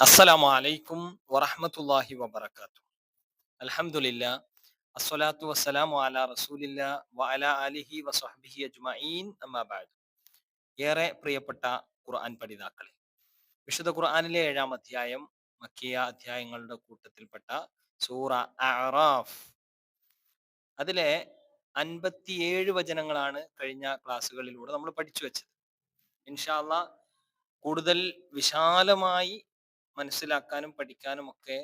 അസ്സലാമു അലൈക്കും വറഹമത്തല്ലാഹി വബറകാതുഹു. അലഹമുല്ല അസ്സലാത്തു വസ്സലാമു അലാ റസൂലില്ല വഅല അലിഹി വസ്ഹബിഹി അജ്മഈൻ അമ്മാബാദ് ഏറെ പ്രിയപ്പെട്ട ഖുർആൻ പഠിതാക്കളെ വിശുദ്ധ ഖുർആനിലെ ഏഴാം അധ്യായം മക്കിയ അധ്യായങ്ങളുടെ കൂട്ടത്തിൽപ്പെട്ട സൂറ അറാഫ് അതിലെ അൻപത്തിയേഴ് വചനങ്ങളാണ് കഴിഞ്ഞ ക്ലാസ്സുകളിലൂടെ നമ്മൾ പഠിച്ചു വെച്ചത്. ഇൻഷാല്ല കൂടുതൽ വിശാലമായി മനസ്സിലാക്കാനും പഠിക്കാനും ഒക്കെ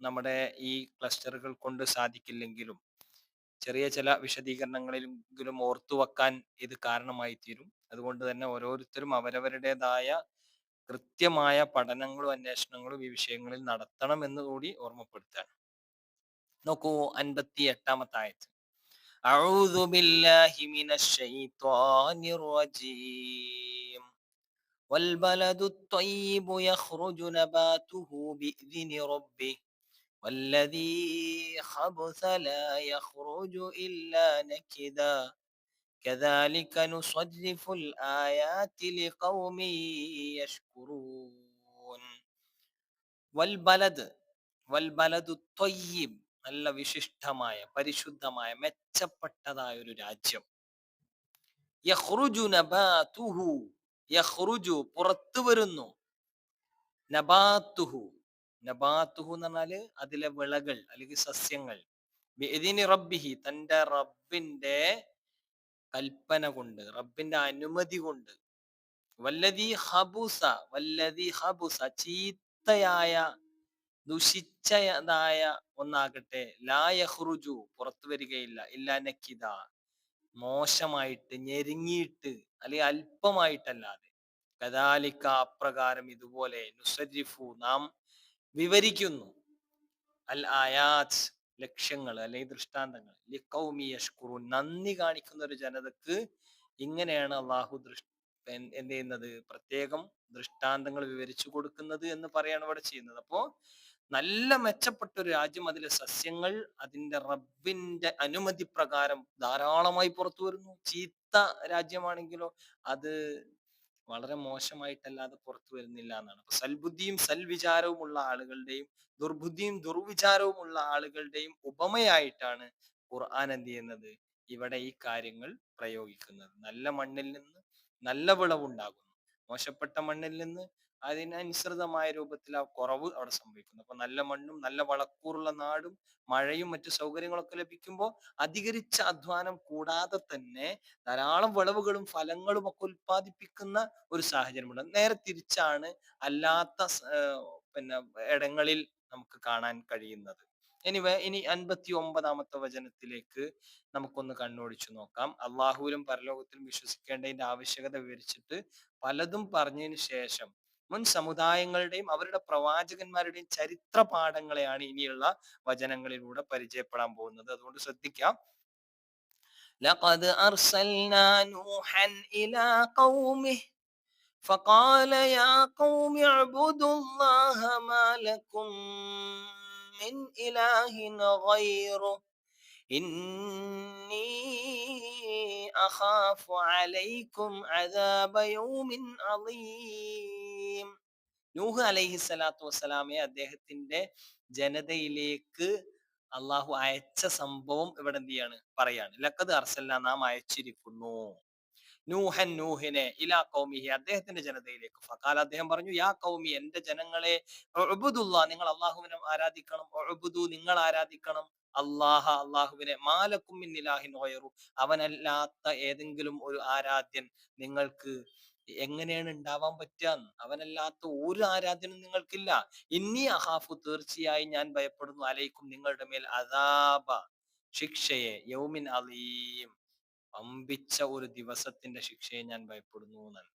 നമ്മുടെ ഈ ക്ലസ്റ്ററുകൾ കൊണ്ട് സാധിക്കില്ലെങ്കിലും ചെറിയ ചില വിശദീകരണങ്ങളിലെങ്കിലും ഓർത്തു വെക്കാൻ ഇത് കാരണമായി തീരും അതുകൊണ്ട് തന്നെ ഓരോരുത്തരും അവരവരുടേതായ കൃത്യമായ പഠനങ്ങളും അന്വേഷണങ്ങളും ഈ വിഷയങ്ങളിൽ നടത്തണം എന്ന് കൂടി ഓർമ്മപ്പെടുത്താണ് നോക്കൂ അൻപത്തി എട്ടാമത്തെ ആയത്ത് أعوذ بالله من الشيطان الرجيم والبلد الطيب يخرج نباته بإذن ربه والذي خبث لا يخرج إلا نكدا كذلك نصرف الآيات لقوم يشكرون والبلد والبلد الطيب നല്ല വിശിഷ്ടമായ പരിശുദ്ധമായ മെച്ചപ്പെട്ടതായ ഒരു രാജ്യം യഹ്റുജു നബാതുഹു യഹ്റുജു പുറത്തു വരുന്നു. നബാത്തുഹു. നബാത്തുഹു എന്ന് പറഞ്ഞാൽ അതിലെ വിളകൾ അല്ലെങ്കിൽ സസ്യങ്ങൾ. റബ്ബിഹി തന്റെ റബ്ബിന്റെ കൽപ്പന കൊണ്ട് റബ്ബിന്റെ അനുമതി കൊണ്ട്. വല്ലതി ഹബുസ വല്ലതി ഹബുസ ചീത്തയായ ദുഷിച്ചതായ ഒന്നാകട്ടെ ലായഹ്റുജു പുറത്തു വരികയില്ല ഇല്ല നക്കിത മോശമായിട്ട് ഞെരുങ്ങിയിട്ട് അല്ലെങ്കിൽ അല്പമായിട്ടല്ലാതെ. കദാലിക്ക അപ്രകാരം ഇതുപോലെ നുസരിഫു നാം വിവരിക്കുന്നു. അൽ ആയാത്ത് ലക്ഷ്യങ്ങൾ അല്ലെങ്കിൽ ദൃഷ്ടാന്തങ്ങൾ. ലിക്കൗമി യഷ്കുറു നന്ദി കാണിക്കുന്ന ഒരു ജനതക്ക് ഇങ്ങനെയാണ് അള്ളാഹു ദൃഷ് എന്ത് ചെയ്യുന്നത്? പ്രത്യേകം ദൃഷ്ടാന്തങ്ങൾ വിവരിച്ചു കൊടുക്കുന്നത് എന്ന് പറയാണ് ഇവിടെ ചെയ്യുന്നത്. അപ്പോ നല്ല മെച്ചപ്പെട്ട ഒരു രാജ്യം അതിലെ സസ്യങ്ങൾ അതിന്റെ റബ്ബിന്റെ അനുമതി പ്രകാരം ധാരാളമായി പുറത്തു വരുന്നു. ചീത്ത രാജ്യമാണെങ്കിലോ അത് വളരെ മോശമായിട്ടല്ലാതെ പുറത്തു വരുന്നില്ല എന്നാണ്. അപ്പൊ സൽബുദ്ധിയും സൽവിചാരവും ഉള്ള ആളുകളുടെയും ദുർബുദ്ധിയും ദുർവിചാരവും ഉള്ള ആളുകളുടെയും ഉപമയായിട്ടാണ് ഖുർആൻ എന്ത് ചെയ്യുന്നത്? ഇവിടെ ഈ കാര്യങ്ങൾ പ്രയോഗിക്കുന്നത്. നല്ല മണ്ണിൽ നിന്ന് നല്ല വിളവുണ്ടാകുന്നു. മോശപ്പെട്ട മണ്ണിൽ നിന്ന് അതിനനുസൃതമായ രൂപത്തിൽ ആ കുറവ് അവിടെ സംഭവിക്കുന്നു. അപ്പൊ നല്ല മണ്ണും നല്ല വളക്കൂറുള്ള നാടും മഴയും മറ്റു സൗകര്യങ്ങളൊക്കെ ലഭിക്കുമ്പോൾ അധികരിച്ച അധ്വാനം കൂടാതെ തന്നെ ധാരാളം വിളവുകളും ഫലങ്ങളും ഒക്കെ ഉൽപ്പാദിപ്പിക്കുന്ന ഒരു സാഹചര്യമുണ്ട്. നേരെ തിരിച്ചാണ് അല്ലാത്ത പിന്നെ ഇടങ്ങളിൽ നമുക്ക് കാണാൻ കഴിയുന്നത്. എനിവേ ഇനി അൻപത്തി ഒമ്പതാമത്തെ വചനത്തിലേക്ക് നമുക്കൊന്ന് കണ്ണോടിച്ചു നോക്കാം. അള്ളാഹുവിലും പരലോകത്തിലും വിശ്വസിക്കേണ്ടതിന്റെ ആവശ്യകത വിവരിച്ചിട്ട് പലതും പറഞ്ഞതിന് ശേഷം മുൻ സമുദായങ്ങളുടെയും അവരുടെ പ്രവാചകന്മാരുടെയും ചരിത്ര പാഠങ്ങളെയാണ് ഇനിയുള്ള വചനങ്ങളിലൂടെ പരിചയപ്പെടാൻ പോകുന്നത് അതുകൊണ്ട് ശ്രദ്ധിക്കാം لقد أرسلنا نوحا إلى قومه فقال يا قوم اعبدوا الله ما لكم من إله غيره إني أخاف عليكم عذاب يوم عظيم നൂഹ് അലൈഹി സ്വലാത്തു വസ്സലാമെ അദ്ദേഹത്തിന്റെ ജനതയിലേക്ക് അള്ളാഹു അയച്ച സംഭവം ഇവിടെ എന്ത് ചെയ്യാണ് പറയാണ് ലക്കത് അർസല്ല നാം അയച്ചിരിക്കുന്നു നൂഹൻ നൂഹിനെ ഇലാ കൗമിഹി അദ്ദേഹത്തിന്റെ ജനതയിലേക്ക് ഫക്കാൽ അദ്ദേഹം പറഞ്ഞു യാ കൗമി എന്റെ ജനങ്ങളെ ഒഴുബുദുള്ള നിങ്ങൾ അള്ളാഹുവിനെ ആരാധിക്കണം ഒഴുബുദു നിങ്ങൾ ആരാധിക്കണം അള്ളാഹ അള്ളാഹുവിനെ മാലക്കും മിന്നിലാഹിൻ ഓയറു അവനല്ലാത്ത ഏതെങ്കിലും ഒരു ആരാധ്യൻ നിങ്ങൾക്ക് എങ്ങനെയാണ് ഉണ്ടാവാൻ പറ്റുക അവനല്ലാത്ത ഒരു ആരാധനും നിങ്ങൾക്കില്ല. ഇനി അഹാഫു തീർച്ചയായും ഞാൻ ഭയപ്പെടുന്നു. അലൈക്കും നിങ്ങളുടെ മേൽ അതാപ ശിക്ഷയെ യൗമിൻ അലീം പമ്പിച്ച ഒരു ദിവസത്തിന്റെ ശിക്ഷയെ ഞാൻ ഭയപ്പെടുന്നു എന്നാണ്.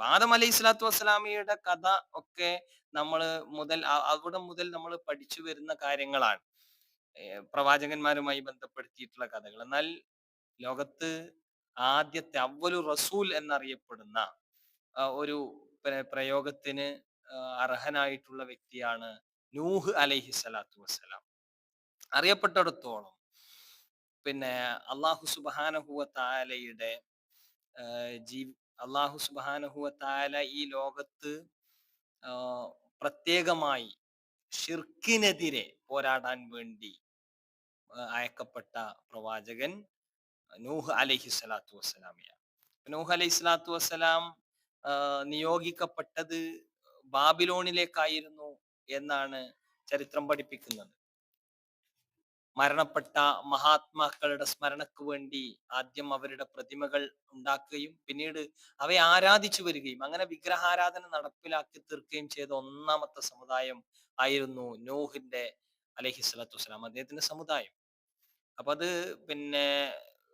ആദം അലൈഹി സ്വലാത്തു വസ്സലാമിയുടെ കഥ ഒക്കെ നമ്മൾ മുതൽ അവിടെ മുതൽ നമ്മൾ പഠിച്ചു വരുന്ന കാര്യങ്ങളാണ്. പ്രവാചകന്മാരുമായി ബന്ധപ്പെടുത്തിയിട്ടുള്ള കഥകൾ. എന്നാൽ ലോകത്ത് ആദ്യത്തെ അവലു റസൂൽ എന്നറിയപ്പെടുന്ന ഒരു പ്രയോഗത്തിന് അർഹനായിട്ടുള്ള വ്യക്തിയാണ് നൂഹ് അലൈഹി സ്വലാത്തു വസ്സലാം. അറിയപ്പെട്ടിടത്തോളം പിന്നെ അള്ളാഹു സുബാനഹുവ താലയുടെ ജീ അള്ളാഹു സുബാനഹുവ താല ഈ ലോകത്ത് പ്രത്യേകമായി ഷിർക്കിനെതിരെ പോരാടാൻ വേണ്ടി അയക്കപ്പെട്ട പ്രവാചകൻ നൂഹ് അലൈഹി സ്വലാത്തു വസ്സലാമിയാണ് നൂഹ് അലൈഹി സ്വലാത്തു വസ്സലാം നിയോഗിക്കപ്പെട്ടത് ബാബിലോണിലേക്കായിരുന്നു എന്നാണ് ചരിത്രം പഠിപ്പിക്കുന്നത്. മരണപ്പെട്ട മഹാത്മാക്കളുടെ സ്മരണക്ക് വേണ്ടി ആദ്യം അവരുടെ പ്രതിമകൾ ഉണ്ടാക്കുകയും പിന്നീട് അവയെ ആരാധിച്ചു വരികയും അങ്ങനെ വിഗ്രഹാരാധന നടപ്പിലാക്കി തീർക്കുകയും ചെയ്ത ഒന്നാമത്തെ സമുദായം ആയിരുന്നു നൂഹിന്റെ അലഹിസ്വലാത്തു വസ്സലാം അദ്ദേഹത്തിന്റെ സമുദായം. അപ്പൊ അത് പിന്നെ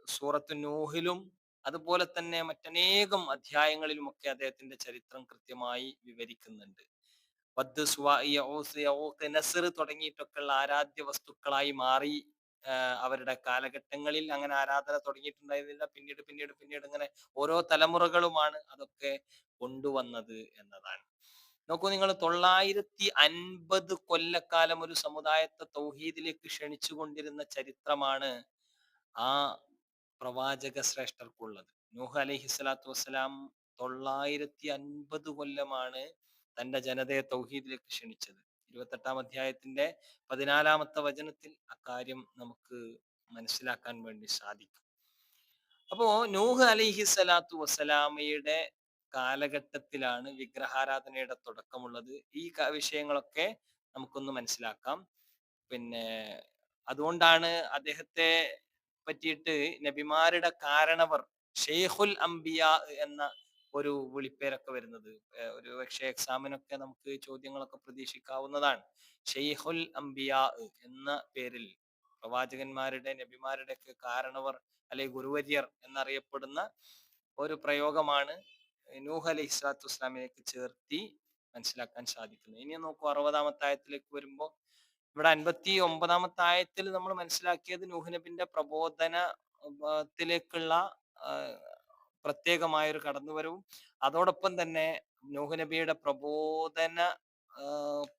സൂറത്ത് നൂഹിലും അതുപോലെ തന്നെ മറ്റനേകം അധ്യായങ്ങളിലും ഒക്കെ അദ്ദേഹത്തിന്റെ ചരിത്രം കൃത്യമായി വിവരിക്കുന്നുണ്ട്. തുടങ്ങിയിട്ടൊക്കെയുള്ള ആരാധ്യ വസ്തുക്കളായി മാറി അവരുടെ കാലഘട്ടങ്ങളിൽ അങ്ങനെ ആരാധന തുടങ്ങിയിട്ടുണ്ടായിരുന്നില്ല. പിന്നീട് പിന്നീട് പിന്നീട് ഇങ്ങനെ ഓരോ തലമുറകളുമാണ് അതൊക്കെ കൊണ്ടുവന്നത് എന്നതാണ്. നോക്കൂ നിങ്ങൾ തൊള്ളായിരത്തി അൻപത് കൊല്ലക്കാലം ഒരു സമുദായത്തെ തൗഹീദിലേക്ക് ക്ഷണിച്ചുകൊണ്ടിരുന്ന ചരിത്രമാണ് ആ പ്രവാചക ശ്രേഷ്ഠർക്കുള്ളത് നൂഹ് അലൈഹി സ്വലാത്തു വസ്സലാം തൊള്ളായിരത്തി അൻപത് കൊല്ലമാണ് തന്റെ ജനതയെ തൗഹീദിലേക്ക് ക്ഷണിച്ചത്. ഇരുപത്തെട്ടാം അധ്യായത്തിന്റെ പതിനാലാമത്തെ വചനത്തിൽ അക്കാര്യം നമുക്ക് മനസ്സിലാക്കാൻ വേണ്ടി സാധിക്കും. അപ്പോ നൂഹ് അലിഹി സ്വലാത്തു വസ്സലാമയുടെ കാലഘട്ടത്തിലാണ് വിഗ്രഹാരാധനയുടെ തുടക്കമുള്ളത്. ഈ വിഷയങ്ങളൊക്കെ നമുക്കൊന്ന് മനസ്സിലാക്കാം. പിന്നെ അതുകൊണ്ടാണ് അദ്ദേഹത്തെ പറ്റിയിട്ട് നബിമാരുടെ കാരണവർ ഷെയ്ഖുൽ അംബിയ എന്ന ഒരു വിളിപ്പേരൊക്കെ വരുന്നത്. ഒരു പക്ഷേ എക്സാമിനൊക്കെ നമുക്ക് ചോദ്യങ്ങളൊക്കെ പ്രതീക്ഷിക്കാവുന്നതാണ്. ഷെയ്ഖുൽ അംബിയ എന്ന പേരിൽ പ്രവാചകന്മാരുടെ നബിമാരുടെ ഒക്കെ കാരണവർ അല്ലെ ഗുരുവര്യർ എന്നറിയപ്പെടുന്ന ഒരു പ്രയോഗമാണ് നൂഹ് അലൈഹി സ്വലാത്തു വസ്സലാമിലേക്ക് ചേർത്തി മനസ്സിലാക്കാൻ സാധിക്കുന്നു. ഇനി നോക്കൂ അറുപതാമത്തെ ആയത്തിലേക്ക് വരുമ്പോൾ ഇവിടെ അൻപത്തി ഒമ്പതാമത്തെ ആയത്തിൽ നമ്മൾ മനസ്സിലാക്കിയത് നൂഹ് നബിന്റെ പ്രബോധനത്തിലേക്കുള്ള പ്രത്യേകമായ ഒരു കടന്നുവരവും അതോടൊപ്പം തന്നെ നൂഹ് നബിയുടെ പ്രബോധന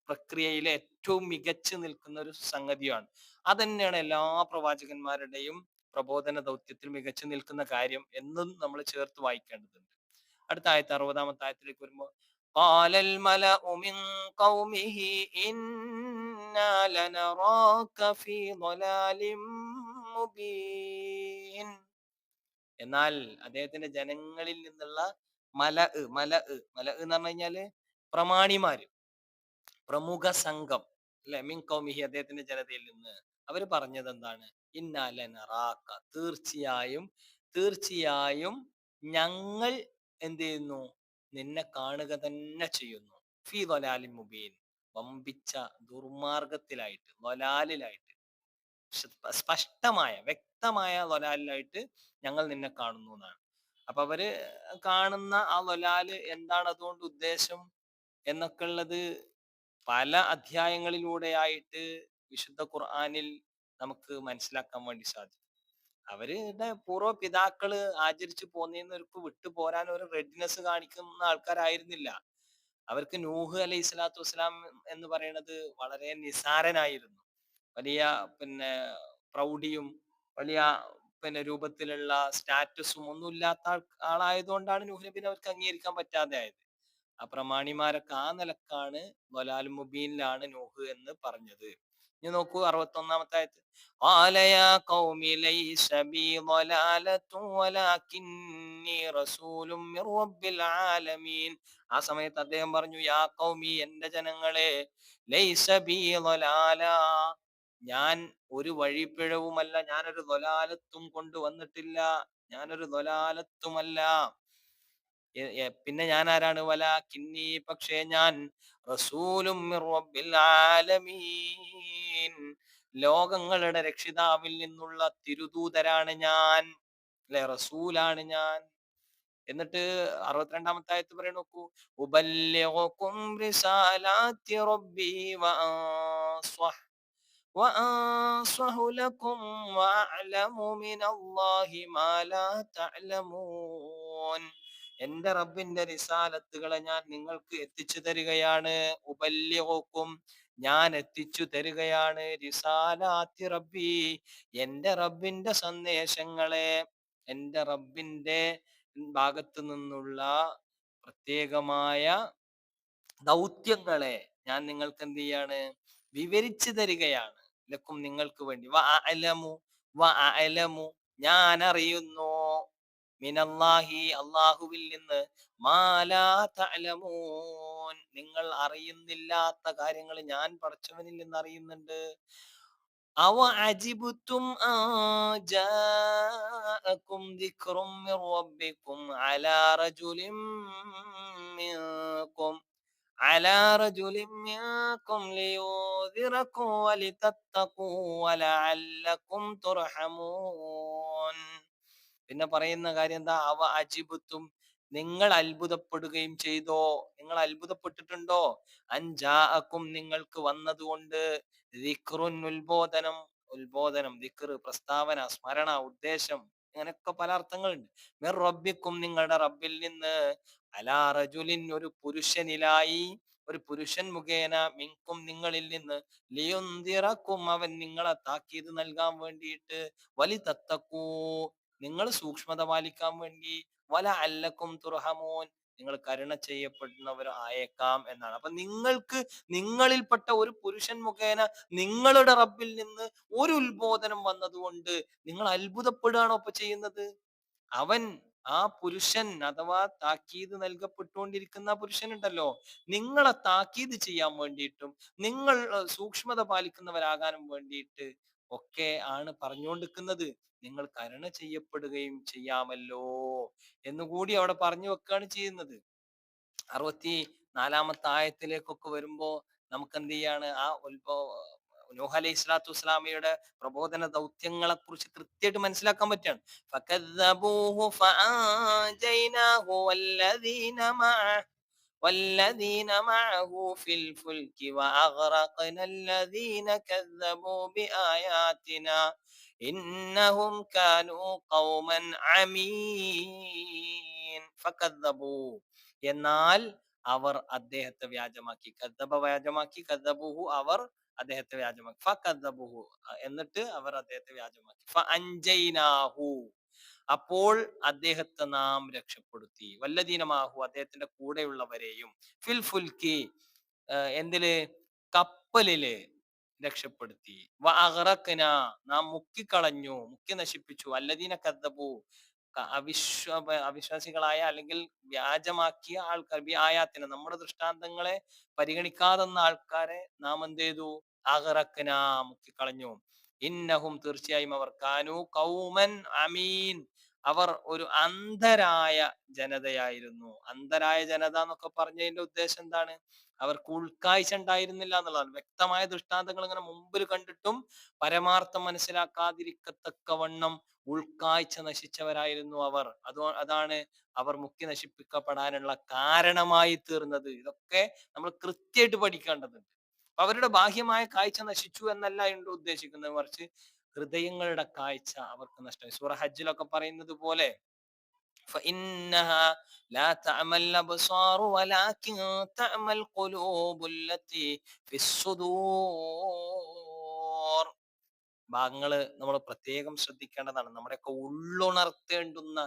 പ്രക്രിയയിലെ ഏറ്റവും മികച്ചു നിൽക്കുന്ന ഒരു സംഗതിയാണ്. അതന്നെയാണ് എല്ലാ പ്രവാചകന്മാരുടെയും പ്രബോധന ദൗത്യത്തിൽ മികച്ചു നിൽക്കുന്ന കാര്യം എന്നും നമ്മൾ ചേർത്ത് വായിക്കേണ്ടതുണ്ട്. അടുത്ത ആയത്ത് അറുപതാമത്തെ ആയത്തിലേക്ക് വരുമ്പോൾ قال الملأ من قومه إنا لنراك في ضلال مبين എന്നാൽ അദ്ദേഹത്തിന്റെ ജനങ്ങളിൽ നിന്നുള്ള മല മല മല എന്ന് പറഞ്ഞു കഴിഞ്ഞാല് പ്രമാണിമാര് പ്രമുഖ സംഘം അല്ലെ മിൻ കൗമിഹി അദ്ദേഹത്തിന്റെ ജനതയിൽ നിന്ന് അവര് പറഞ്ഞത് എന്താണ് ഇന്നാലനറാക്ക തീർച്ചയായും തീർച്ചയായും ഞങ്ങൾ എന്ത് ചെയ്യുന്നു നിന്നെ കാണുക തന്നെ ചെയ്യുന്നു. ഫി വലാലി മുബീൻ. വമ്പിച്ച ദുർമാർഗത്തിലായിട്ട് ദൊലാലിലായിട്ട് സ്പഷ്ടമായ വ്യക്തമായ ലൊലാലിലായിട്ട് ഞങ്ങൾ നിന്നെ കാണുന്നു എന്നാണ്. അപ്പൊ അവർ കാണുന്ന ആ ലൊലാൽ എന്താണ് അതുകൊണ്ട് ഉദ്ദേശം? എന്നൊക്കെ ഉള്ളത് പല അധ്യായങ്ങളിലൂടെയായിട്ട് വിശുദ്ധ ഖുർആാനിൽ നമുക്ക് മനസ്സിലാക്കാൻ വേണ്ടി സാധിക്കും. അവരുടെ പൂർവ പിതാക്കൾ ആചരിച്ചു പോന്നവർക്ക് വിട്ടു പോരാൻ ഒരു റെഡിനെസ് കാണിക്കുന്ന ആൾക്കാരായിരുന്നില്ല. അവർക്ക് നൂഹ് അലൈഹി സ്വലാത്തു വസ്സലാം എന്ന് പറയുന്നത് വളരെ നിസാരനായിരുന്നു. വലിയ പിന്നെ പ്രൗഢിയും വലിയ പിന്നെ രൂപത്തിലുള്ള സ്റ്റാറ്റസും ഒന്നും ഇല്ലാത്ത ആളായതുകൊണ്ടാണ് നൂഹ് നബിനെ അവർക്ക് അംഗീകരിക്കാൻ പറ്റാതെ ആയത്. ആ പ്രമാണിമാരൊക്കെ ആ നിലക്കാണ് വലാൽ മുബീനിലാണ് നൂഹ് എന്ന് പറഞ്ഞത്. ഇനി നോക്കൂ അറുപത്തി ഒന്നാമത്തെ ആയത്ത് ആലയാ മിർ റബ്ബിൽ ആലമീൻ. ആ സമയത്ത് അദ്ദേഹം പറഞ്ഞു യാ കൗമി എന്റെ ജനങ്ങളെ ഞാൻ ഒരു വഴിപ്പിഴവുമല്ല ഞാനൊരു ദ്വലാലത്തും കൊണ്ടുവന്നിട്ടില്ല ഞാനൊരു ദ്വലാലത്തുമല്ല പിന്നെ ഞാൻ ആരാണ് വല കിന്നി പക്ഷേ ഞാൻ റസൂലും ആലമീൻ ലോകങ്ങളുടെ രക്ഷിതാവിൽ നിന്നുള്ള തിരുദൂതരാണ് ഞാൻ അല്ലെ റസൂലാണ് ഞാൻ എന്നിട്ട് അറുപത്തിരണ്ടാമത്തെ ആയത്ത് പറയണ നോക്കൂ ഉബല്യകും റിസാലാത്തി റബ്ബി വഅൻസ്വഹ് وأنصح لكم وأعلم من الله ما لا تعلمون എന്റെ റബ്ബിന്റെ റിസാലത്തുകളെ ഞാൻ നിങ്ങൾക്ക് എത്തിച്ചു തരികയാണ്. ഉപല്യവും ഞാൻ എത്തിച്ചു തരികയാണ്. റിസാലാത്തി റബ്ബി എന്റെ റബ്ബിന്റെ സന്ദേശങ്ങളെ എന്റെ റബ്ബിന്റെ ഭാഗത്തു നിന്നുള്ള പ്രത്യേകമായ ദൗത്യങ്ങളെ ഞാൻ നിങ്ങൾക്ക് എന്ത് ചെയ്യാണ്? വിവരിച്ചു തരികയാണ്. ലക്കും നിങ്ങൾക്ക് വേണ്ടി. വ അലമു വ അലമു ഞാൻ അറിയുന്നു. മിനല്ലാഹി അള്ളാഹുവിൽ നിന്ന് മാലാ നിങ്ങൾ അറിയുന്നില്ലാത്ത കാര്യങ്ങൾ ഞാൻ പറച്ചവനിൽ നിന്ന് അറിയുന്നുണ്ട്. അവ അജിബുത്തും മിർ അലാ അലാ തുർഹമൂൻ. പിന്നെ പറയുന്ന കാര്യം എന്താ? അവ അജിബുത്തും നിങ്ങൾ അത്ഭുതപ്പെടുകയും ചെയ്തോ? നിങ്ങൾ അത്ഭുതപ്പെട്ടിട്ടുണ്ടോ? അഞ്ചാക്കും നിങ്ങൾക്ക് വന്നതുകൊണ്ട് ദിക്റുൻ ഉത്ബോധനം ഉത്ബോധനം ദിക്റ് പ്രസ്താവന സ്മരണ ഉദ്ദേശം അങ്ങനെയൊക്കെ പല അർത്ഥങ്ങളുണ്ട്. മിർ റബ്ബിക്കും നിങ്ങളുടെ റബ്ബിൽ നിന്ന് അലാ റജുലിൻ ഒരു പുരുഷനിലായി ഒരു പുരുഷൻ മുഖേന മിങ്കും നിങ്ങളിൽ നിന്ന് ലിയുന്തിറക്കും അവൻ നിങ്ങളെ താക്കീത് നൽകാൻ വേണ്ടിയിട്ട്. വലി തത്തക്കൂ നിങ്ങൾ സൂക്ഷ്മത പാലിക്കാൻ വേണ്ടി വല അല്ലക്കും തുറഹമോൻ നിങ്ങൾ കരുണ ചെയ്യപ്പെടുന്നവർ ആയേക്കാം എന്നാണ്. അപ്പൊ നിങ്ങൾക്ക് നിങ്ങളിൽപ്പെട്ട ഒരു പുരുഷൻ മുഖേന നിങ്ങളുടെ റബ്ബിൽ നിന്ന് ഒരു ഉത്ബോധനം വന്നതുകൊണ്ട് നിങ്ങൾ അത്ഭുതപ്പെടുകയാണോ ഇപ്പൊ ചെയ്യുന്നത്? അവൻ ആ പുരുഷൻ അഥവാ താക്കീത് നൽകപ്പെട്ടുകൊണ്ടിരിക്കുന്ന പുരുഷൻ ഉണ്ടല്ലോ നിങ്ങളെ താക്കീത് ചെയ്യാൻ വേണ്ടിയിട്ടും നിങ്ങൾ സൂക്ഷ്മത പാലിക്കുന്നവരാകാനും വേണ്ടിയിട്ട് ഒക്കെ ആണ് പറഞ്ഞുകൊണ്ടിരിക്കുന്നത് നിങ്ങൾ കരുണ ചെയ്യപ്പെടുകയും ചെയ്യാമല്ലോ എന്നുകൂടി അവിടെ പറഞ്ഞു വെക്കുകയാണ് ചെയ്യുന്നത് അറുപത്തി നാലാമത്തെ ആയത്തിലേക്കൊക്കെ വരുമ്പോ നമുക്ക് എന്ത് ചെയ്യാണ് ആ ഉത്ഭവ നൂഹ് അലൈഹി സ്വലാത്തു വസ്സലാമയുടെ പ്രബോധന ദൗത്യങ്ങളെ കുറിച്ച് കൃത്യമായിട്ട് മനസ്സിലാക്കാൻ പറ്റുകയാണ് വല്ലദീന والذين معه في الفلك وأغرقنا الذين كذبوا بآياتنا إنهم كانوا قوما عمين فكذبوا എന്നാൽ അവർ അദ്ദേഹത്തെ വ്യാജമാക്കി കദ്ദബ വ്യാജമാക്കി കദ്ദബുഹു അവർ അദ്ദേഹത്തെ വ്യാജമാക്കി ഫ കദ്ദബുഹു എന്നിട്ട് അവർ അദ്ദേഹത്തെ വ്യാജമാക്കി ഫ അഞ്ചൈനാഹു അപ്പോൾ അദ്ദേഹത്തെ നാം രക്ഷപ്പെടുത്തി. വല്ലദീനമാഹു അദ്ദേഹത്തിന്റെ കൂടെയുള്ളവരെയും ഫിൽ ഫുൽക്കി എന്തിൽ? കപ്പലിൽ രക്ഷപ്പെടുത്തി. വ നാം മുക്കിക്കളഞ്ഞു മുക്കി നശിപ്പിച്ചു. അല്ലദീന കദ്ദബു അവിശ്വ അവിശ്വാസികളായ അല്ലെങ്കിൽ വ്യാജമാക്കിയ ആൾക്കാർ ആയാത്തിന് നമ്മുടെ ദൃഷ്ടാന്തങ്ങളെ പരിഗണിക്കാതെന്ന ആൾക്കാരെ നാം എന്ത് ചെയ്തു അഹറക്കന മുക്കിക്കളഞ്ഞു. ഇന്നഹും തീർച്ചയായും അവർ കാനു കൗമൻ അമീൻ. അവർ ഒരു അന്ധരായ ജനതയായിരുന്നു. അന്ധരായ ജനത എന്നൊക്കെ പറഞ്ഞതിന്റെ ഉദ്ദേശം എന്താണ്? അവർക്ക് ഉൾക്കാഴ്ച ഉണ്ടായിരുന്നില്ല എന്നുള്ളതാണ്. വ്യക്തമായ ദൃഷ്ടാന്തങ്ങൾ ഇങ്ങനെ മുമ്പിൽ കണ്ടിട്ടും പരമാർത്ഥം മനസ്സിലാക്കാതിരിക്കത്തക്കവണ്ണം ഉൾക്കാഴ്ച നശിച്ചവരായിരുന്നു അവർ. അതോ അതാണ് അവർ മുക്കി നശിപ്പിക്കപ്പെടാനുള്ള കാരണമായി തീർന്നത്. ഇതൊക്കെ നമ്മൾ കൃത്യമായിട്ട് പഠിക്കേണ്ടതുണ്ട്. അവരുടെ ബാഹ്യമായ കാഴ്ച നശിച്ചു എന്നല്ല ഉണ്ട് ഉദ്ദേശിക്കുന്നത് മറിച്ച് ഹൃദയങ്ങളുടെ കാഴ്ച അവർക്ക് നഷ്ടമായി സൂറ ഹജ്ജിലൊക്കെ പറയുന്നത് പോലെ فإنها لا تعمى الأبصار ولكن تعمى القلوب التي في الصدور ഭാഗങ്ങള് നമ്മൾ പ്രത്യേകം ശ്രദ്ധിക്കേണ്ടതാണ് നമ്മുടെയൊക്കെ ഉള്ളുണർത്തേണ്ടുന്ന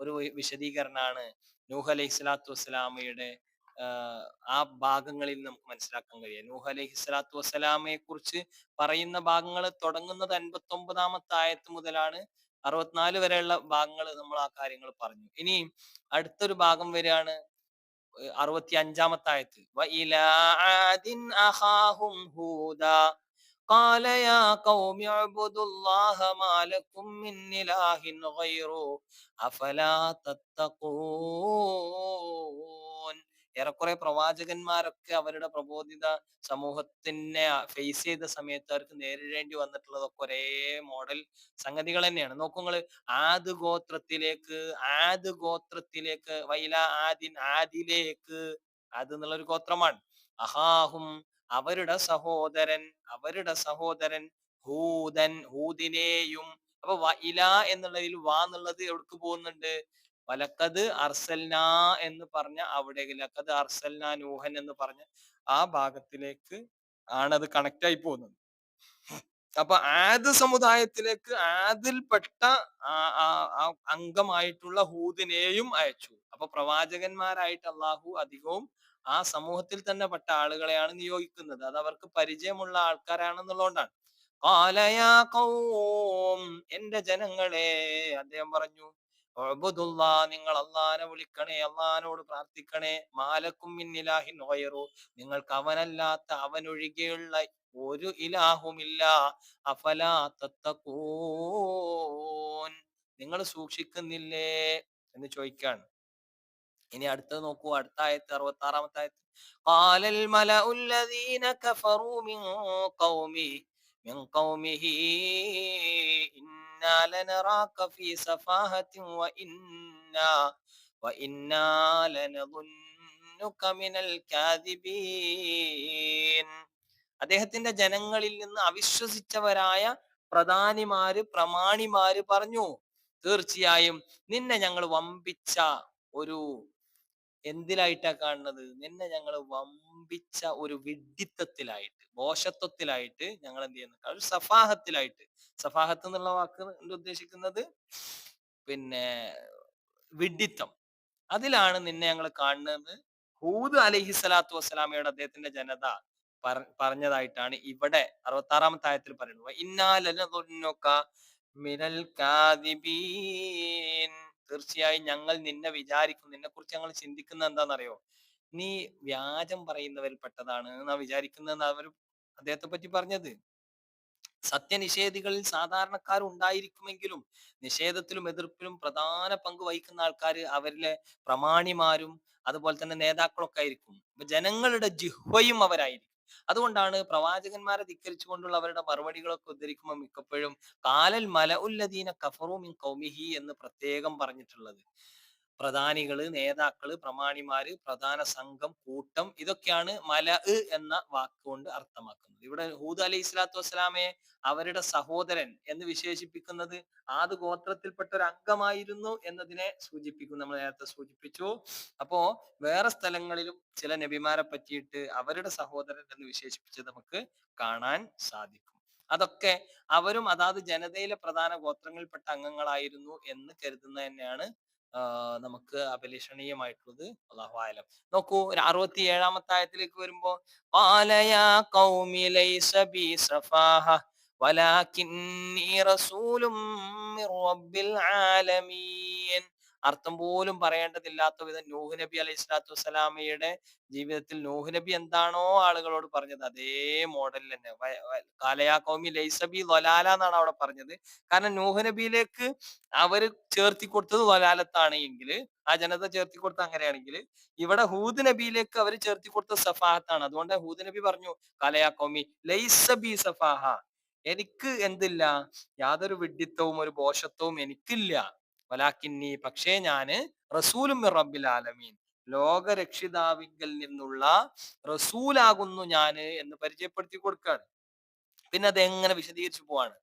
ഒരു വിശദീകരണമാണ് നൂഹ് അലൈഹി സ്വലാത്തു വസ്സലാമയുടെ ആ ഭാഗങ്ങളിൽ നമുക്ക് മനസ്സിലാക്കാൻ കഴിയും നൂഹ് അലൈഹി സ്വലാത്തു വസ്സലാമയെ കുറിച്ച് പറയുന്ന ഭാഗങ്ങൾ തുടങ്ങുന്നത് അൻപത്തി ഒമ്പതാമത്തെ ആയത്ത് മുതലാണ് അറുപത്തിനാല് വരെയുള്ള ഭാഗങ്ങൾ നമ്മൾ ആ കാര്യങ്ങൾ പറഞ്ഞു ഇനി അടുത്തൊരു ഭാഗം വരികയാണ് അറുപത്തി അഞ്ചാമത്തെ ആയത്ത് قال يا قوم اعبدوا الله ما لكم من إله غيره أفلا تتقون ഏറെക്കുറെ പ്രവാചകന്മാരൊക്കെ അവരുടെ പ്രബോധിത സമൂഹത്തിനെ ഫേസ് ചെയ്ത സമയത്ത് അവർക്ക് നേരിടേണ്ടി വന്നിട്ടുള്ളതൊക്കെ ഒരേ മോഡൽ സംഗതികൾ തന്നെയാണ്. നിങ്ങൾ ആദ് ഗോത്രത്തിലേക്ക് ആദ് ഗോത്രത്തിലേക്ക് വൈല ആദിൻ ആദിലേക്ക് അത് എന്നുള്ള ഒരു ഗോത്രമാണ്. അഹാഹും അവരുടെ സഹോദരൻ അവരുടെ സഹോദരൻ ഹൂതൻ ഹൂദിനെയും അപ്പൊ ഇല എന്നുള്ളതിൽ വാ എന്നുള്ളത് എവിടേക്ക് പോകുന്നുണ്ട്? വലക്കത് അർസൽന എന്ന് പറഞ്ഞ അവിടെ ലക്കത് അർസൽന നൂഹൻ എന്ന് പറഞ്ഞ ആ ഭാഗത്തിലേക്ക് ആണ് അത് കണക്ട് ആയി പോകുന്നത്. അപ്പൊ ആദ് സമുദായത്തിലേക്ക് ആദിൽപ്പെട്ട അംഗമായിട്ടുള്ള ഹൂദിനെയും അയച്ചു. അപ്പൊ പ്രവാചകന്മാരായിട്ട് അള്ളാഹു അധികവും ആ സമൂഹത്തിൽ തന്നെ പെട്ട ആളുകളെയാണ് നിയോഗിക്കുന്നത്. അത് അവർക്ക് പരിചയമുള്ള ആൾക്കാരാണെന്നുള്ളതുകൊണ്ടാണ്. "ഖാല യാ ഖൗം എന്റെ ജനങ്ങളെ അദ്ദേഹം പറഞ്ഞു. നിങ്ങൾ അള്ളാനെ വിളിക്കണേ അള്ളഹാനോട് പ്രാർത്ഥിക്കണേ മാലക്കും മിൻ ഇലാഹിൻ ഗൈറു നിങ്ങൾക്ക് അവനല്ലാത്ത അവനൊഴികെയുള്ള ഒരു ഇലാഹുമില്ല അഫലാ തത്തഖൂൻ നിങ്ങൾ സൂക്ഷിക്കുന്നില്ലേ എന്ന് ചോദിക്കാണ് ഇനി അടുത്തത് നോക്കൂ അടുത്ത ആയത്ത് അറുപത്തി ആറാമത്തെ ആയത്ത് قال الملأ الذين كفروا من قومه من قومه إنا لنراك في سفاهة وإنا وإنا لنظنك من الكاذبين അദ്ദേഹത്തിന്റെ ജനങ്ങളിൽ നിന്ന് അവിശ്വസിച്ചവരായ പ്രധാനിമാര് പ്രമാണിമാര് പറഞ്ഞു തീർച്ചയായും നിന്നെ ഞങ്ങൾ വമ്പിച്ച ഒരു എന്തിലായിട്ടാ കാണുന്നത്? നിന്നെ ഞങ്ങൾ വമ്പിച്ച ഒരു വിഡിത്തത്തിലായിട്ട് ബോഷത്വത്തിലായിട്ട് ഞങ്ങൾ എന്ത് ചെയ്യുന്നു സഫാഹത്തിലായിട്ട്. സഫാഹത്ത് എന്നുള്ള വാക്ക് ഉദ്ദേശിക്കുന്നത് പിന്നെ വിഡിത്തം അതിലാണ് നിന്നെ ഞങ്ങൾ കാണുന്നത്. ഹൂദ് അലഹി സ്വലാത്തു വസ്സലാമയുടെ അദ്ദേഹത്തിന്റെ ജനത പറ- പറഞ്ഞതായിട്ടാണ് ഇവിടെ അറുപത്തി ആറാമത്തെ ആയത്തിൽ പറയുന്നത്. ഇന്നാലൊക്കെ മിനൽ കാദിബീൻ. തീർച്ചയായും ഞങ്ങൾ നിന്നെ വിചാരിക്കും. നിന്നെ കുറിച്ച് ഞങ്ങൾ ചിന്തിക്കുന്നത് എന്താണെന്നറിയോ? നീ വ്യാജം പറയുന്നവരിൽ പെട്ടതാണ് എന്നാ വിചാരിക്കുന്നത് അവർ അദ്ദേഹത്തെ പറ്റി പറഞ്ഞത്. സത്യനിഷേധികളിൽ സാധാരണക്കാർ ഉണ്ടായിരിക്കുമെങ്കിലും നിഷേധത്തിലും എതിർപ്പിലും പ്രധാന പങ്ക് വഹിക്കുന്ന ആൾക്കാർ അവരിലെ പ്രമാണിമാരും അതുപോലെ തന്നെ നേതാക്കളൊക്കെ ആയിരിക്കും. ജനങ്ങളുടെ ജിഹ്വയും അവരായിരിക്കും. അതുകൊണ്ടാണ് പ്രവാചകന്മാരെ ധിക്കരിച്ചുകൊണ്ടുള്ള അവരുടെ മറുപടികളൊക്കെ ഉദ്ധരിക്കുമ്പോൾ മിക്കപ്പോഴും കാലൽ മല ഉല്ലദീന കഫറു മിൻ കൗമിഹി എന്ന് പ്രത്യേകം പറഞ്ഞിട്ടുള്ളത്. പ്രധാനികൾ നേതാക്കൾ പ്രമാണിമാര് പ്രധാന സംഘം കൂട്ടം ഇതൊക്കെയാണ് മല എന്ന വാക്കുകൊണ്ട് അർത്ഥമാക്കുന്നത്. ഇവിടെ ഹൂദ് അലി ഇസ്ലാത്തു വസ്സലാമയെ അവരുടെ സഹോദരൻ എന്ന് വിശേഷിപ്പിക്കുന്നത് ആദ് ഗോത്രത്തിൽപ്പെട്ട ഒരു അംഗമായിരുന്നു എന്നതിനെ സൂചിപ്പിക്കുന്നു. നമ്മൾ നേരത്തെ സൂചിപ്പിച്ചു. അപ്പോ വേറെ സ്ഥലങ്ങളിലും ചില നബിമാരെ പറ്റിയിട്ട് അവരുടെ സഹോദരൻ എന്ന് വിശേഷിപ്പിച്ചത് നമുക്ക് കാണാൻ സാധിക്കും. അതൊക്കെ അവരും അതാത് ജനതയിലെ പ്രധാന ഗോത്രങ്ങളിൽപ്പെട്ട അംഗങ്ങളായിരുന്നു എന്ന് കരുതുന്നത് തന്നെയാണ് നമുക്ക് അഭിലഷണീയമായിട്ടുള്ളത് അള്ളാഹു ആലം നോക്കൂ ഒരു അറുപത്തി ഏഴാമത്തെ ആയത്തിലേക്ക് വരുമ്പോ قال يا قوم ليس بي سفاهة ولكني رسول من رب العالمين അർത്ഥം പോലും പറയേണ്ടതില്ലാത്ത വിധം നൂഹ് നബി അലൈഹി സ്വലാത്തു വസ്സലാമയുടെ ജീവിതത്തിൽ നൂഹ് നബി എന്താണോ ആളുകളോട് പറഞ്ഞത് അതേ മോഡലിൽ തന്നെ കാലയാ കൗമി ലൈസബി ലൊലാല എന്നാണ് അവിടെ പറഞ്ഞത്. കാരണം നൂഹ് നബിയിലേക്ക് അവർ ചേർത്തി കൊടുത്തത് ലൊലാലത്താണ് എങ്കിൽ ആ ജനത ചേർത്തി കൊടുത്ത അങ്ങനെയാണെങ്കിൽ ഇവിടെ ഹൂദ് നബിയിലേക്ക് അവർ ചേർത്തി കൊടുത്ത സഫാഹത്താണ്. അതുകൊണ്ട് ഹൂദ് നബി പറഞ്ഞു കാലയാ കൗമി ലൈസബി സഫാഹ. എനിക്ക് എന്തില്ല? യാതൊരു വിഡ്ഢിത്തവും ഒരു ബോഷത്വവും എനിക്കില്ല. വലാക്കിന്നി പക്ഷേ ഞാൻ റസൂലും റബ്ബിൽ ആലമീൻ. ലോകരക്ഷിതാവിങ്കൽ നിന്നുള്ള റസൂലാകുന്നു ഞാൻ എന്ന് പരിചയപ്പെടുത്തി കൊടുക്കാണ്. പിന്നെ അത് എങ്ങനെ വിശദീകരിച്ചു പോവാണ്?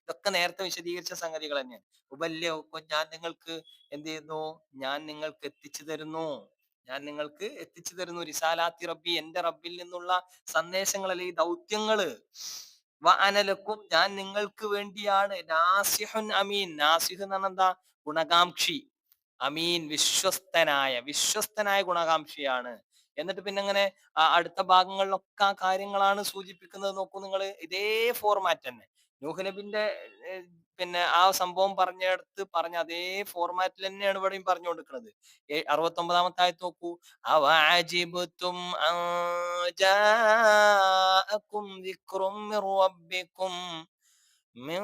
ഇതൊക്കെ നേരത്തെ വിശദീകരിച്ച സംഗതികൾ തന്നെയാണ്. ഞാൻ നിങ്ങൾക്ക് എന്ത് ചെയ്യുന്നു? ഞാൻ നിങ്ങൾക്ക് എത്തിച്ചു തരുന്നു. ഞാൻ നിങ്ങൾക്ക് എത്തിച്ചു തരുന്നു. റിസാലാത്തി റബ്ബി എന്റെ റബ്ബിൽ നിന്നുള്ള സന്ദേശങ്ങൾ അല്ലെങ്കിൽ ദൗത്യങ്ങൾ? വഅനലക്കും ഞാൻ നിങ്ങൾക്ക് വേണ്ടിയാണ്. നാസിഹുൻ അമീൻ. നാസിഹ് എന്ന് ഗുണകാംക്ഷി. അമീൻ വിശ്വസ്തനായ വിശ്വസ്തനായ ഗുണകാംക്ഷിയാണ്. എന്നിട്ട് പിന്നെ അങ്ങനെ അടുത്ത ഭാഗങ്ങളിലൊക്കെ കാര്യങ്ങളാണ് സൂചിപ്പിക്കുന്നത്. നോക്കൂ നിങ്ങൾ ഇതേ ഫോർമാറ്റ് തന്നെ. നൂഹ് നബിന്റെ പിന്നെ ആ സംഭവം പറഞ്ഞെടുത്ത് പറഞ്ഞ അതേ ഫോർമാറ്റിൽ തന്നെയാണ് ഇവിടെയും പറഞ്ഞുകൊണ്ടിരിക്കുന്നത് അറുപത്തി ഒമ്പതാമത്തെ ആയത്ത് നോക്കൂ അവഅജിബ്തും അൻ ജാഅക്കും ദിക്റും മിർ റബ്ബിക്കും من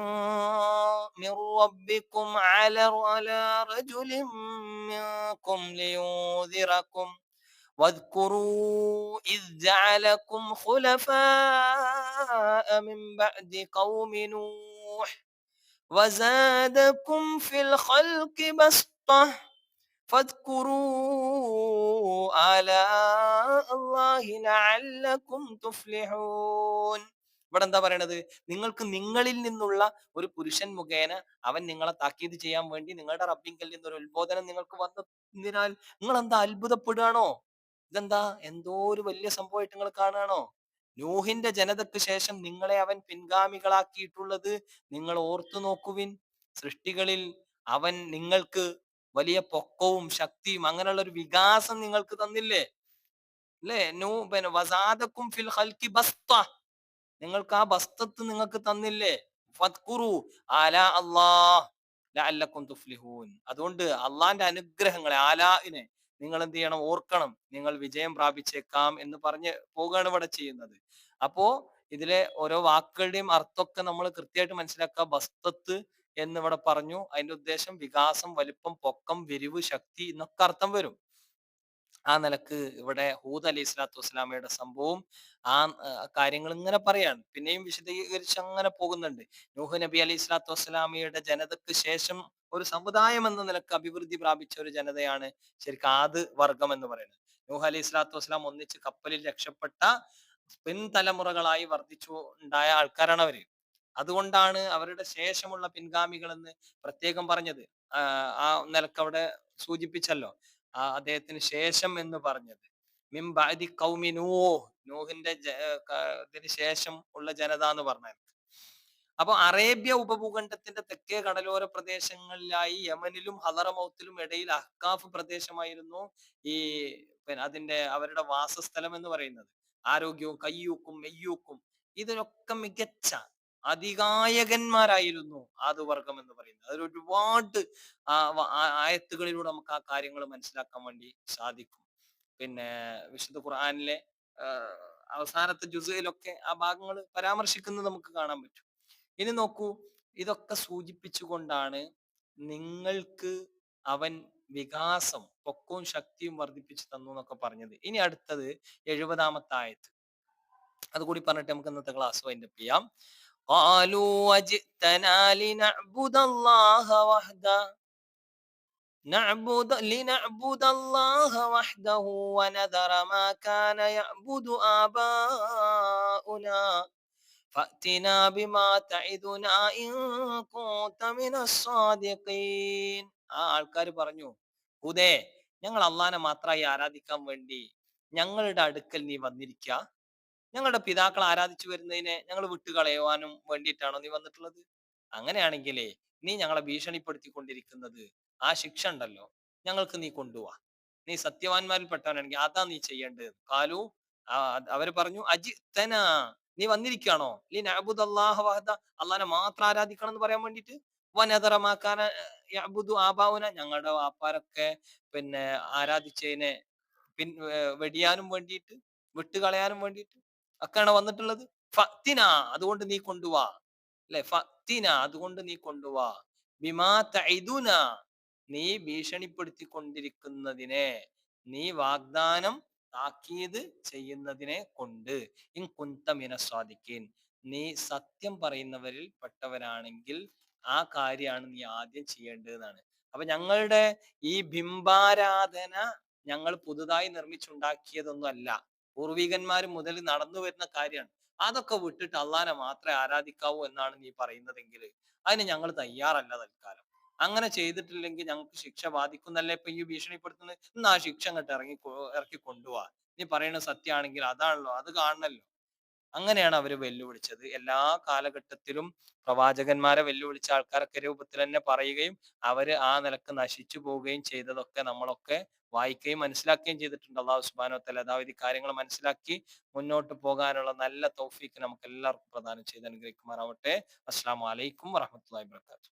من ربكم على على رجل منكم لينذركم واذكروا إذ جعلكم خلفاء من بعد قوم نوح وزادكم في الخلق بسطة فاذكروا آلاء الله لعلكم تفلحون ഇവിടെ എന്താ പറയണത് നിങ്ങൾക്ക് നിങ്ങളിൽ നിന്നുള്ള ഒരു പുരുഷൻ മുഖേന അവൻ നിങ്ങളെ താക്കീത് ചെയ്യാൻ വേണ്ടി നിങ്ങളുടെ റബ്ബിങ്കൽ നിന്ന് ഒരു ഉത്ബോധനം നിങ്ങൾക്ക് വന്നതിനാൽ നിങ്ങൾ എന്താ അത്ഭുതപ്പെടുകയാണോ ഇതെന്താ എന്തോ ഒരു വലിയ സംഭവമായിട്ട് നിങ്ങൾ കാണുകയാണോ നൂഹിന്റെ ജനതക്ക് ശേഷം നിങ്ങളെ അവൻ പിൻഗാമികളാക്കിയിട്ടുള്ളത് നിങ്ങൾ ഓർത്തു നോക്കുവിൻ. സൃഷ്ടികളിൽ അവൻ നിങ്ങൾക്ക് വലിയ പൊക്കവും ശക്തിയും അങ്ങനെയുള്ള ഒരു വികാസം നിങ്ങൾക്ക് തന്നില്ലേ? അല്ലേ നൂ പിന്നെ വസാദക്കും ഫിൽ ഹൽക്കി ബസ്ത. നിങ്ങൾക്ക് ആ ബസ്തത്ത് നിങ്ങൾക്ക് തന്നില്ലേ? ഫത്കുറു ആല അള്ളാഹ് അതുകൊണ്ട് അള്ളാന്റെ അനുഗ്രഹങ്ങളെ ആലാഇനെ നിങ്ങൾ എന്ത് ചെയ്യണം? ഓർക്കണം. നിങ്ങൾ വിജയം പ്രാപിച്ചേക്കാം എന്ന് പറഞ്ഞ് പോവുകയാണ് ഇവിടെ ചെയ്യുന്നത്. അപ്പോ ഇതിലെ ഓരോ വാക്കുകളുടെയും അർത്ഥമൊക്കെ നമ്മൾ കൃത്യമായിട്ട് മനസ്സിലാക്കുക. ബസ്തത്ത് എന്ന് ഇവിടെ പറഞ്ഞു. അതിന്റെ ഉദ്ദേശം വികാസം വലിപ്പം പൊക്കം വിരിവ് ശക്തി എന്നൊക്കെ അർത്ഥം വരും. ആ നിലയ്ക്ക് ഇവിടെ ഹൂദ് അലി ഇസ്ലാത്തു വസ്സലാമയുടെ സംഭവം ആ കാര്യങ്ങൾ ഇങ്ങനെ പറയാണ്. പിന്നെയും വിശദീകരിച്ച് അങ്ങനെ പോകുന്നുണ്ട്. നൂഹ് നബി അലി ഇസ്ലാത്തു വസ്സലാമയുടെ ജനതക്ക് ശേഷം ഒരു സമുദായം എന്ന നിലയ്ക്ക് അഭിവൃദ്ധി പ്രാപിച്ച ഒരു ജനതയാണ് ശരിക്കും ആദ് വർഗം എന്ന് പറയുന്നത്. നൂഹ് അലി സ്വലാത്തു വസ്സലാം ഒന്നിച്ച് കപ്പലിൽ രക്ഷപ്പെട്ട പിൻതലമുറകളായി വർദ്ധിച്ചു ഉണ്ടായ ആൾക്കാരാണ് അവർ. അതുകൊണ്ടാണ് അവരുടെ ശേഷമുള്ള പിൻഗാമികൾ എന്ന് പ്രത്യേകം പറഞ്ഞത്. ആ നിലയ്ക്ക് അവിടെ സൂചിപ്പിച്ചല്ലോ. ആ അദ്ദേഹത്തിന് ശേഷം എന്ന് പറഞ്ഞത്. മിംബാദി കൗമി നൂഹ്. നൂഹിന്റെ ശേഷം ഉള്ള ജനത എന്ന് പറഞ്ഞത് അപ്പൊ അറേബ്യ ഉപഭൂഖണ്ഡത്തിന്റെ തെക്കേ കടലോര പ്രദേശങ്ങളിലായി യമനിലും ഹലറമൗത്തിലും ഇടയിൽ അഹ്കാഫ് പ്രദേശമായിരുന്നു ഈ പിന്നെ അതിന്റെ അവരുടെ വാസസ്ഥലം എന്ന് പറയുന്നത്. ആരോഗ്യവും കയ്യൂക്കും മെയ്യൂക്കും ഇതിനൊക്കെ മികച്ച അധികായകന്മാരായിരുന്നു ആദുവർഗം എന്ന് പറയുന്നത്. അതിൽ ഒരുപാട് ആയത്തുകളിലൂടെ നമുക്ക് ആ കാര്യങ്ങൾ മനസ്സിലാക്കാൻ വേണ്ടി സാധിക്കും. പിന്നെ വിശുദ്ധ ഖുർആാനിലെ അവസാനത്തെ ജുസയിലൊക്കെ ആ ഭാഗങ്ങൾ പരാമർശിക്കുന്നത് നമുക്ക് കാണാൻ പറ്റും. ഇനി നോക്കൂ ഇതൊക്കെ സൂചിപ്പിച്ചുകൊണ്ടാണ് നിങ്ങൾക്ക് അവൻ വികാസം പൊക്കവും ശക്തിയും വർദ്ധിപ്പിച്ചു തന്നു എന്നൊക്കെ പറഞ്ഞത് ഇനി അടുത്തത് എഴുപതാമത്തെ ആയത്ത് അതുകൂടി പറഞ്ഞിട്ട് നമുക്ക് ഇന്നത്തെ ക്ലാസ് വൈൻഡപ്പ് ചെയ്യാം قالوا وجئتنا لنعبد الله وحده نعبد لنعبد الله وحده ونذر ما كان يعبد آباؤنا فأتنا بما تعدنا إن كنت من الصادقين ആ ആൾക്കാർ പറഞ്ഞു ഹുദേ ഞങ്ങൾ അള്ളാനെ മാത്രമായി ആരാധിക്കാൻ വേണ്ടി ഞങ്ങളുടെ അടുക്കൽ നീ വന്നിരിക്കുക ഞങ്ങളുടെ പിതാക്കൾ ആരാധിച്ചു വരുന്നതിനെ ഞങ്ങൾ വിട്ടുകളയുവാനും വേണ്ടിയിട്ടാണോ നീ വന്നിട്ടുള്ളത് അങ്ങനെയാണെങ്കിലേ നീ ഞങ്ങളെ ഭീഷണിപ്പെടുത്തിക്കൊണ്ടിരിക്കുന്നത് ആ ശിക്ഷ ഉണ്ടല്ലോ ഞങ്ങൾക്ക് നീ കൊണ്ടുപോവാ നീ സത്യവാന്മാരിൽ പെട്ടവനാണെങ്കിൽ അതാ നീ ചെയ്യേണ്ടത് കാലു അവര് പറഞ്ഞു അജിത്തന നീ വന്നിരിക്കുകയാണോ? ലീ നഅബുദ് അള്ളാഹ് വഹദ അള്ളാനെ മാത്രം ആരാധിക്കണം എന്ന് പറയാൻ വേണ്ടിട്ട് വനതറമാക്കാന അബുദു ആബാവുന ഞങ്ങളുടെ വാപ്പാരൊക്കെ പിന്നെ ആരാധിച്ചതിനെ പിൻ വെടിയാനും വേണ്ടിയിട്ട് വിട്ടുകളയാനും വേണ്ടിയിട്ട് ഒക്കെയാണ് വന്നിട്ടുള്ളത്. ഫത്തിന അതുകൊണ്ട് നീ കൊണ്ടുവാ. അല്ലെ? ഫത്തിന അതുകൊണ്ട് നീ കൊണ്ടുവാ. ബിമാ തൈദുന നീ ഭീഷണിപ്പെടുത്തിക്കൊണ്ടിരിക്കുന്നതിനെ. നീ വാഗ്ദാനം താക്കീത് ചെയ്യുന്നതിനെ കൊണ്ട്. ഇൻ കുന്തമിന സ്വാദിക്കീൻ. നീ സത്യം പറയുന്നവരിൽ പെട്ടവരാണെങ്കിൽ ആ കാര്യമാണ് നീ ആദ്യം ചെയ്യേണ്ടതെന്നാണ്. അപ്പൊ ഞങ്ങളുടെ ഈ ബിംബാരാധന ഞങ്ങൾ പുതുതായി നിർമ്മിച്ചുണ്ടാക്കിയതൊന്നും അല്ല പൂർവികന്മാർ മുതൽ നടന്നു വരുന്ന കാര്യമാണ്. അതൊക്കെ വിട്ടിട്ട് അള്ളാനെ മാത്രമേ ആരാധിക്കാവൂ എന്നാണ് നീ പറയുന്നതെങ്കിൽ അതിന് ഞങ്ങൾ തയ്യാറല്ല തൽക്കാലം. അങ്ങനെ ചെയ്തിട്ടില്ലെങ്കിൽ ഞങ്ങൾക്ക് ശിക്ഷ ബാധിക്കുന്നല്ലേ? ഇപ്പൊ ഈ ഭീഷണിപ്പെടുത്തുന്നത്. ഇന്ന് ആ ശിക്ഷ അങ്ങോട്ട് ഇറങ്ങി ഇറക്കി കൊണ്ടുപോവാ. നീ പറയുന്ന സത്യമാണെങ്കിൽ അതാണല്ലോ അത് കാണണല്ലോ. അങ്ങനെയാണ് അവർ വെല്ലുവിളിച്ചത്. എല്ലാ കാലഘട്ടത്തിലും പ്രവാചകന്മാരെ വെല്ലുവിളിച്ച ആൾക്കാരൊക്കെ രൂപത്തിൽ തന്നെ പറയുകയും അവർ ആ നിലയ്ക്ക് നശിച്ചു പോവുകയും ചെയ്തതൊക്കെ നമ്മളൊക്കെ വായിക്കുകയും മനസ്സിലാക്കുകയും ചെയ്തിട്ടുണ്ട്. അള്ളാഹു സുബാനോ തല അതാവിധി കാര്യങ്ങൾ മനസ്സിലാക്കി മുന്നോട്ട് പോകാനുള്ള നല്ല തൗഫീക്ക് നമുക്ക് എല്ലാവർക്കും പ്രദാനം ചെയ്ത് അനുഗ്രഹിക്കുമാറാവട്ടെ. അസ്സാം വലൈക്കും വറഹമത്തല്ലാ വാത്തു